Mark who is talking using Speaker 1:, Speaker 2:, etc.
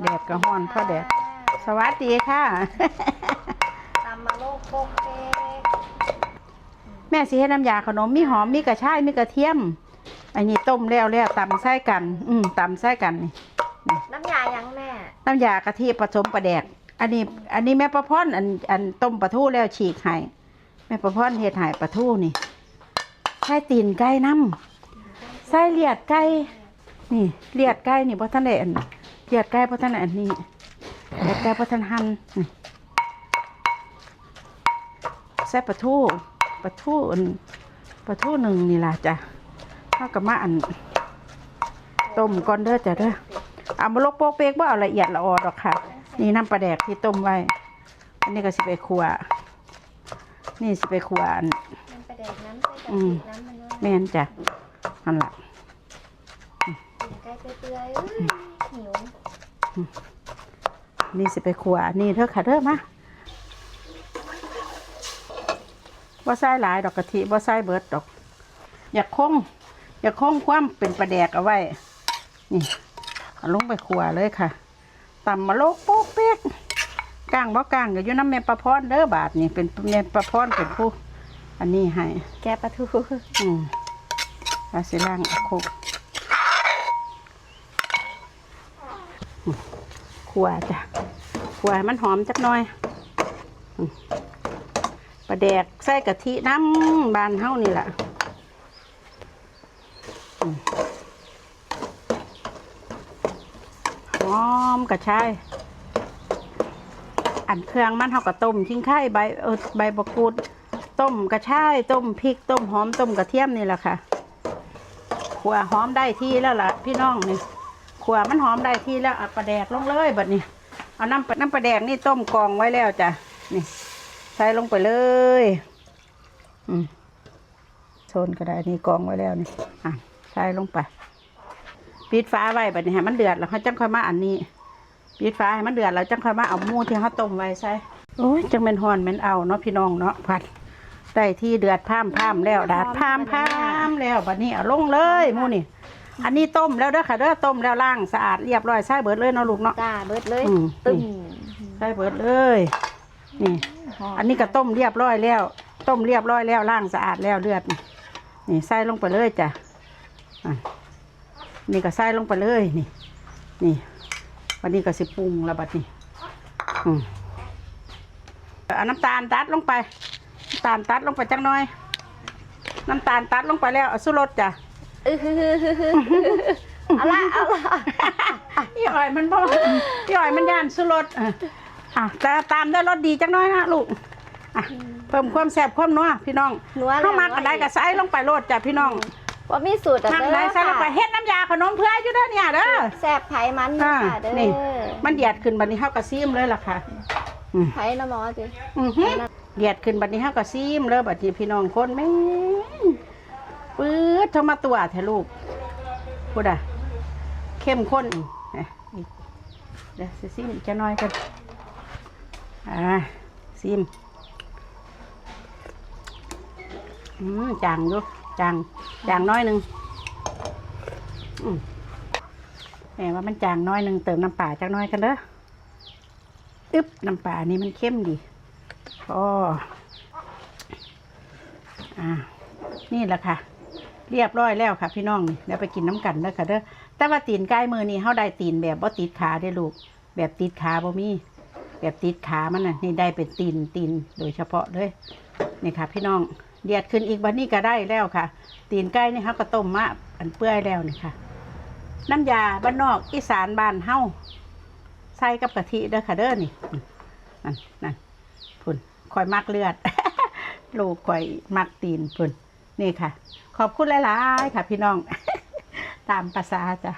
Speaker 1: แดดก็ฮ้อนเพราะแดด สวัสดีค่ะ
Speaker 2: ตำมาโลกโปกเค้ก
Speaker 1: แม่สิเฮ็ดน้ำยาขนมมีหอมมีกระชายมีกระเทียม อันนี้ต้มแล้วแล้วตำใส่กัน อืมตำใส่กันนี่
Speaker 2: น้ำยายังแม่
Speaker 1: น้ำยากะทิผสมปลาแดก อันนี้ อันนี้แม่ประพรอันอันต้มปลาทูแล้วฉีกให้แม่ประพรเฮ็ดให้ปลาทูนี่ใส่ตีนไก่น้ำใส่เลียดไก่นี่เลียดไก่นี่บ่ทันได้อัน เลียดไก่บ่ทันได้อันนี้เลียดไก่บ่ทันหั่นนี่ใส่ปลาทูปลาทูอันปลาทูหนึ่งนี่ล่ะจ้ะเท่ากับมาอันต้มก่อนเด้อจ้ะเด้อเอามาลกโปกเป๊กว่าเอาละเอียดละออดอกค่ะ นี่น้ำปลาแดกที่ต้มไว้ อันนี้ก็สิไปขัวนี่สิไปขัวอัน
Speaker 2: มันไปแดกน้ำใส่กะ
Speaker 1: อื
Speaker 2: ทิ
Speaker 1: ม
Speaker 2: น้ำมันด้วย
Speaker 1: แม่นจ้ะนั่นละ
Speaker 2: กินไก่เปื่อยๆอื้อ หิว
Speaker 1: นี่สิไปขัวนี่เธอค่ะเธอมาว่าใส่หลายดอกกะทิว่าใส่เบิดดอก อยากคง อยากคงความเป็นปลาแดกเอาไว้ นี่เอาลงไปขัวเลยค่ะตำมาโลกโป๊กเป๊กก้างบ่ก้างก็อยู่น้ำแม่ประพรเด้อบาทนี่เป็นแม่ประพรเป็นผู้ อันนี้ให้
Speaker 2: แกะปลาทู
Speaker 1: อืมอาสิล่างเอาโคกอืม ขวจ้ะขวมันหอมจักหน่อยปลาแดกใส่กะทิน้ำบานเฮานี่แหละหอมกระชายอันเครื่องมันเฮาก็ต้มทิ้งไข่ใบเออใบมะกูดต้มกระชายต้มพริกต้มหอมต้มกระเทียมนี่แหละค่ะขัวหอมได้ที่แล้วล่ะพี่น้องนี่ ขวมันหอมได้ที่แล้วเอาปลาแดกลงเลยแบัดนี้ เอาน้ำน้ำปลาแดกนี่ต้มกองไว้แล้วจ้ะนี่ใส่ลงไปเลยอืมโซนก็ได้นี่กองไว้แล้วนี่อะใส่ลงไปปิดฟ้าไว้บัดนี้ให้มันเดือดแล้วเขาจังค่อยมาอันนี้ปิดฟ้าให้มันเดือดแล้วจังค่อยมาเอาหมูที่เขาต้มไว้ใส่โอ้ยจังเป็นหอนเป็นเอาเนาะพี่น้องเนาะพัดได้ที่เดือดพามพามแล้วดาดพามพามแล้วบัดนี้เอาลงเลยหมูนี่ อันนี้ต้มแล้วเด้อค่ะเด้อต้มแล้วล้างสะอาดเรียบร้อยใส่เบิดเลยเนาะลูกเนาะ
Speaker 2: จ้าเบิดเลย
Speaker 1: อืม
Speaker 2: ตึ้ม
Speaker 1: ใส่เบิดเลย นี่อันนี้ก็ต้มเรียบร้อยแล้ว ต้มเรียบร้อยแล้วล้างสะอาดแล้วเลือด นี่นี่ใส่ลงไปเลยจ้ะอะนี่ก็ใส่ลงไปเลยนี่ นี่ วันนี้ก็สิปรุงแล้วบัดนี้อืมเอาน้ำตาลตัดลงไปน้ำตาลตัดลงไปจังหน่อย น้ำตาลตัดลงไปแล้วเอาสุรสจ้ะ
Speaker 2: อื้อหือหือหือหือเอาละเอาละ
Speaker 1: พี่อ้อยมันบ่พี่อ้อยมันย่านสุรสอะอะแต่ตามด้วยรสดีจังน้อยนะลูกอะเพิ่มความแซ่บความนัวพี่น้อง
Speaker 2: นัวแล้ว
Speaker 1: เข้ามากันได้ก็ใส่ลงไปโรดจ้ะพี่น้อง
Speaker 2: ว่ามีสูตรแต่
Speaker 1: ทาง
Speaker 2: เด้
Speaker 1: ไหน
Speaker 2: อ
Speaker 1: ใส่ลงไป
Speaker 2: ค่ะ
Speaker 1: เฮ็ดน้ำยาขนมเพื่ออยู่เด้อเนี่ยเด้อ
Speaker 2: แซ่บไผ่มัน
Speaker 1: อ่า
Speaker 2: ค่ะเด้อ
Speaker 1: นี่มันเดียดขึ้นบัดนี้เฮาก็ซีมเลยล่ะค่ะอืม
Speaker 2: ไผ่ละหมอจิ
Speaker 1: อือหือเดียดขึ้นบัดนี้เฮาก็ซีมเลยบัดนี้พี่น้องคนแม่ง ปื๊ดเท่ามาตัวแท้ลูกพูดอะ เข้มข้นนี่เดี๋ยวสิซิมจะน้อยกันอ่าซิมอืมจางอยู่จางจางน้อยหนึ่งอืมแหมว่ามันจางน้อยหนึ่งเติมน้ำปลาจักน้อยกันเด้ออึ๊บน้ำปลานี่มันเข้มดีอ๋ออ่า นี่แหละค่ะ เรียบร้อยแล้วค่ะพี่น้องนี่เดี๋ยวไปกินน้ำกันเด้อค่ะเด้อแต่ว่าตีนใกล้มือนี่เฮาได้ตีนแบบบ่ติดขาได้ลูก แบบติดขาบ่มี แบบติดขามันน่ะนี่ได้เป็นตีนตีนโดยเฉพาะเลยนี่ค่ะ พี่น้องเดียดขึ้นอีกวันนี้ก็ได้แล้วค่ะ ตีนไก่นี่เฮาก็ต้มมาอันเปื่อยแล้วนี่ค่ะ น้ำยาบ้านนอกอีสานบ้านเฮาใส่กับกะทิเด้อค่ะเด้อนี่นั่นนั่นพุ่นคอยมักเลือดลูกคอยมักตีนพุ่น นี่ค่ะ ขอบคุณหลาย ๆ ค่ะพี่น้อง ตามภาษาจ้ะ